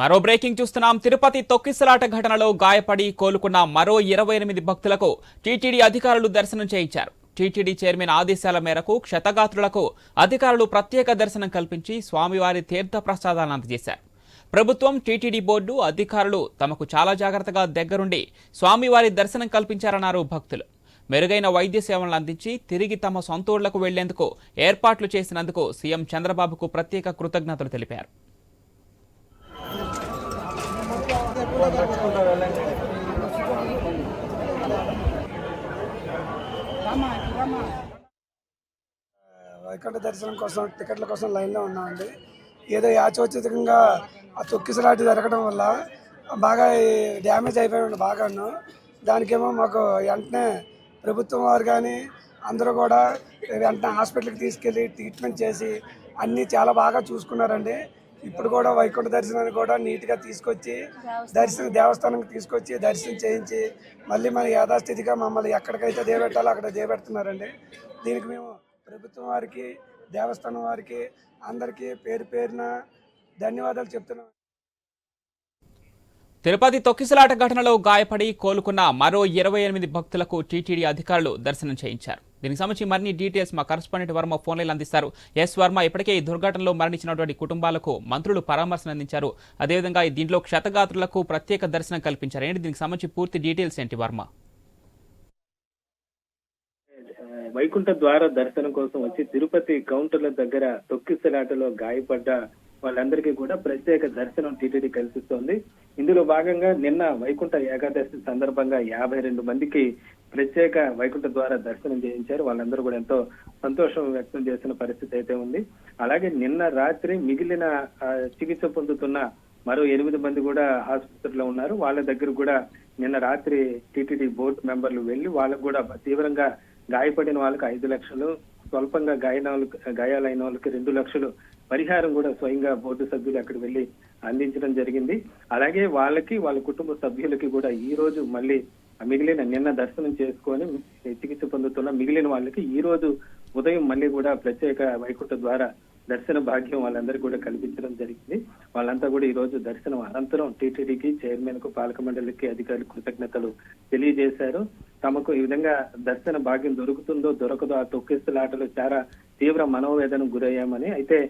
మరో బ్రేకింగ్ చూస్తున్నాం. తిరుపతి తొక్కిసలాట ఘటనలో గాయపడి కోలుకున్న మరో ఇరవై ఎనిమిది భక్తులకు టీటీడీ అధికారులు దర్శనం చేయించారు. టీటీడీ చైర్మన్ ఆదేశాల మేరకు క్షతగాత్రులకు అధికారులు ప్రత్యేక దర్శనం కల్పించి స్వామివారి తీర్థ ప్రసాదాలను అందజేశారు. ప్రభుత్వం టీటీడీ బోర్డు అధికారులు తమకు చాలా జాగ్రత్తగా దగ్గరుండి స్వామివారి దర్శనం కల్పించారన్నారు భక్తులు. మెరుగైన వైద్య సేవలను అందించి తిరిగి తమ సొంతూళ్ళకు వెళ్ళేందుకు ఏర్పాట్లు చేసినందుకు సీఎం చంద్రబాబుకు ప్రత్యేక కృతజ్ఞతలు తెలిపారు. వైకుంఠ దర్శనం కోసం టికెట్ల కోసం లైన్లో ఉన్నామండి. ఏదో యాచోచితంగా ఆ తొక్కిసలాంటి జరగడం వల్ల బాగా డ్యామేజ్ అయిపోయాడు బాగాను దానికేమో మాకు వెంటనే ప్రభుత్వం వారు కానీ అందరూ కూడా వెంటనే హాస్పిటల్కి తీసుకెళ్ళి ట్రీట్మెంట్ చేసి అన్నీ చాలా బాగా చూసుకున్నారండి. ఇప్పుడు కూడా వైకుంఠ దర్శనాన్ని కూడా నీట్గా తీసుకొచ్చి దర్శనం దేవస్థానం తీసుకొచ్చి దర్శనం చేయించి మళ్ళీ మన యథాస్థితిగా మమ్మల్ని ఎక్కడికైతే దేవెట్టాలో అక్కడ దేవెడుతున్నారండి దీనికి మేము ప్రభుత్వం వారికి దేవస్థానం వారికి అందరికీ పేరు పేరున ధన్యవాదాలు చెప్తున్నాం. తిరుపతి తొక్కిసలాట ఘటనలో గాయపడి కోలుకున్న మరో ఇరవై ఎనిమిది భక్తులకు టీటీడీ అధికారులు దర్శనం చేయించారు. దీనికి సంబంధించి మరిన్ని డీటెయిల్స్ మా కరస్పాండెంట్ వర్మ ఫోన్లైన్ అందిస్తారు. ఎస్ వర్మ ఇప్పటికే ఈ దుర్ఘటనలో మరణించినటువంటి కుటుంబాలకు మంత్రులు పరామర్శన అందించారు అదేవిధంగా ఈ దీంట్లో క్షతగాత్రులకు ప్రత్యేక దర్శనం కల్పించారు. ఏంటి? దీనికి సంబంధించి పూర్తి డీటెయిల్స్ ఏంటి వర్మ? వైకుంఠ ద్వార దర్శనం కోసం వచ్చి తిరుపతి కౌంటర్ల దగ్గర తొక్కిసలాటలో గాయపడ్డ వాళ్ళందరికీ కూడా ప్రత్యేక దర్శనం టీటీడీ కల్పిస్తోంది. ఇందులో భాగంగా నిన్న వైకుంఠ ఏకాదశి సందర్భంగా యాభై రెండు మందికి ప్రత్యేక వైకుంఠ ద్వారా దర్శనం చేయించారు. వాళ్ళందరూ కూడా ఎంతో సంతోషం వ్యక్తం చేసిన పరిస్థితి అయితే ఉంది. అలాగే నిన్న రాత్రి మిగిలిన చికిత్స పొందుతున్న మరో ఎనిమిది మంది కూడా ఆసుపత్రిలో ఉన్నారు. వాళ్ళ దగ్గర కూడా నిన్న రాత్రి టీటీడీ బోర్డు మెంబర్లు వెళ్ళి వాళ్ళకు కూడా తీవ్రంగా గాయపడిన వాళ్ళకి ఐదు లక్షలు స్వల్పంగా గాయన గాయాలైన వాళ్ళకి రెండు లక్షలు పరిహారం కూడా స్వయంగా బోర్డు సభ్యులు అక్కడ వెళ్ళి అందించడం జరిగింది. అలాగే వాళ్ళకి వాళ్ళ కుటుంబ సభ్యులకి కూడా ఈ రోజు మళ్ళీ మిగిలిన నిన్న దర్శనం చేసుకొని చికిత్స పొందుతున్న మిగిలిన వాళ్ళకి ఈ రోజు ఉదయం మళ్ళీ కూడా ప్రత్యేక వైకుంఠ ద్వారా దర్శన భాగ్యం వాళ్ళందరికీ కూడా కల్పించడం జరిగింది. వాళ్ళంతా కూడా ఈ రోజు దర్శనం అనంతరం టీటీడీకి చైర్మన్కు పాలక మండలికి అధికారులు కృతజ్ఞతలు తెలియజేశారు. తమకు ఈ విధంగా దర్శన భాగ్యం దొరుకుతుందో దొరకదో ఆ తొక్కిస్తులాటలు చాలా తీవ్ర మనోవేదన గురయ్యామని. అయితే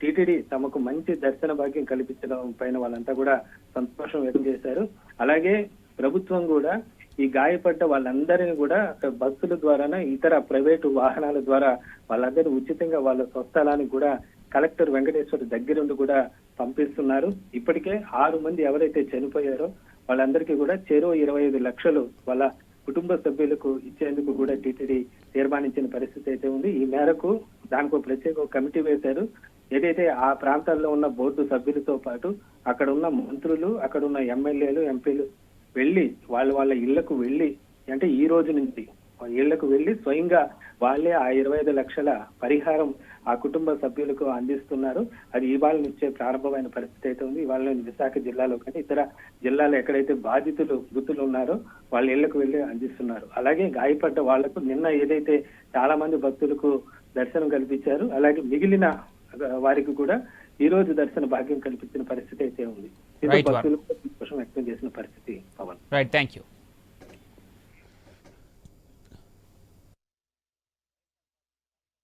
టీటీడీ తమకు మంచి దర్శన భాగ్యం కల్పించడం పైన వాళ్ళంతా కూడా సంతోషం వ్యక్తం చేశారు. అలాగే ప్రభుత్వం కూడా ఈ గాయపడ్డ వాళ్ళందరినీ కూడా బస్సుల ద్వారానే ఇతర ప్రైవేటు వాహనాల ద్వారా వాళ్ళందరూ ఉచితంగా వాళ్ళ స్వస్థలానికి కూడా కలెక్టర్ వెంకటేశ్వర్ దగ్గరుండి కూడా పంపిస్తున్నారు. ఇప్పటికే ఆరు మంది ఎవరైతే చనిపోయారో వాళ్ళందరికీ కూడా చెరో ఇరవై ఐదు లక్షలు వాళ్ళ కుటుంబ సభ్యులకు ఇచ్చేందుకు కూడా టీటీడీ తీర్మానించిన పరిస్థితి అయితే ఉంది. ఈ మేరకు దానికి ప్రత్యేక కమిటీ వేశారు. ఏదైతే ఆ ప్రాంతాల్లో ఉన్న బోర్డు సభ్యులతో పాటు అక్కడ ఉన్న మంత్రులు అక్కడ ఉన్న ఎమ్మెల్యేలు ఎంపీలు వెళ్ళి వాళ్ళ వాళ్ళ ఇళ్ళకు వెళ్ళి అంటే ఈ రోజు నుంచి ఇళ్ళకు వెళ్ళి స్వయంగా వాళ్ళే ఆ ఇరవై ఐదు లక్షల పరిహారం ఆ కుటుంబ సభ్యులకు అందిస్తున్నారు. అది ఇవాళ నుంచే ప్రారంభమైన పరిస్థితి అయితే ఉంది. ఇవాళ విశాఖ జిల్లాలో కానీ ఇతర జిల్లాలో ఎక్కడైతే బాధితులు మృతులు ఉన్నారో వాళ్ళ ఇళ్ళకు వెళ్ళి అందిస్తున్నారు. అలాగే గాయపడ్డ వాళ్ళకు నిన్న ఏదైతే చాలా మంది భక్తులకు దర్శనం కల్పించారు అలాగే మిగిలిన వారికి కూడా ఈ రోజు దర్శన భాగ్యం కల్పించిన పరిస్థితి అయితే ఉంది. వ్యక్తం చేసిన పరిస్థితి పవన్. Right thank you